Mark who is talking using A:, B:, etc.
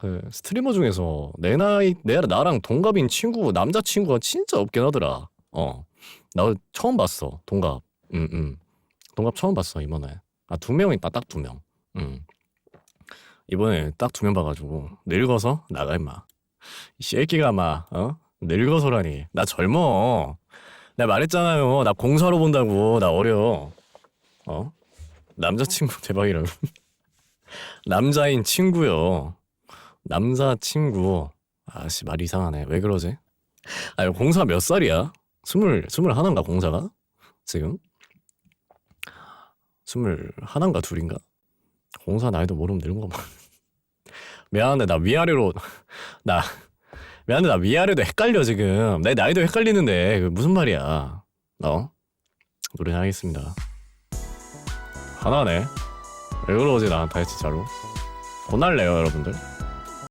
A: 그 스트리머 중에서 내 나이 내 나랑 동갑인 친구 남자 친구가 진짜 없긴 하더라. 어, 나 처음 봤어 동갑. 음, 음. 동갑 처음 봤어 이번에. 아 두명 있다 딱두 명. 음. 이번에 딱 두 명 봐 가지고 늙어서 나가 임마. 이 새끼가 막 어? 늙어서라니. 나 젊어. 나 말했잖아요. 나 공사로 본다고. 나 어려. 어? 남자친구 대박이라고. 남자인 친구요. 남자 친구. 아씨 말 이상하네. 왜 그러지? 아니 공사 몇 살이야? 스물 스물 하나인가 공사가 지금? 스물 하나인가 둘인가? 공사 나이도 모르면 늙은 거만. 미안한데 나 위아래로 나 미안한데 나 위아래도 헷갈려 지금. 내 나이도 헷갈리는데 그 무슨 말이야? 어? 노래 하겠습니다. 하나네. 왜 그러지 나한테 진짜로? 혼날래요 여러분들?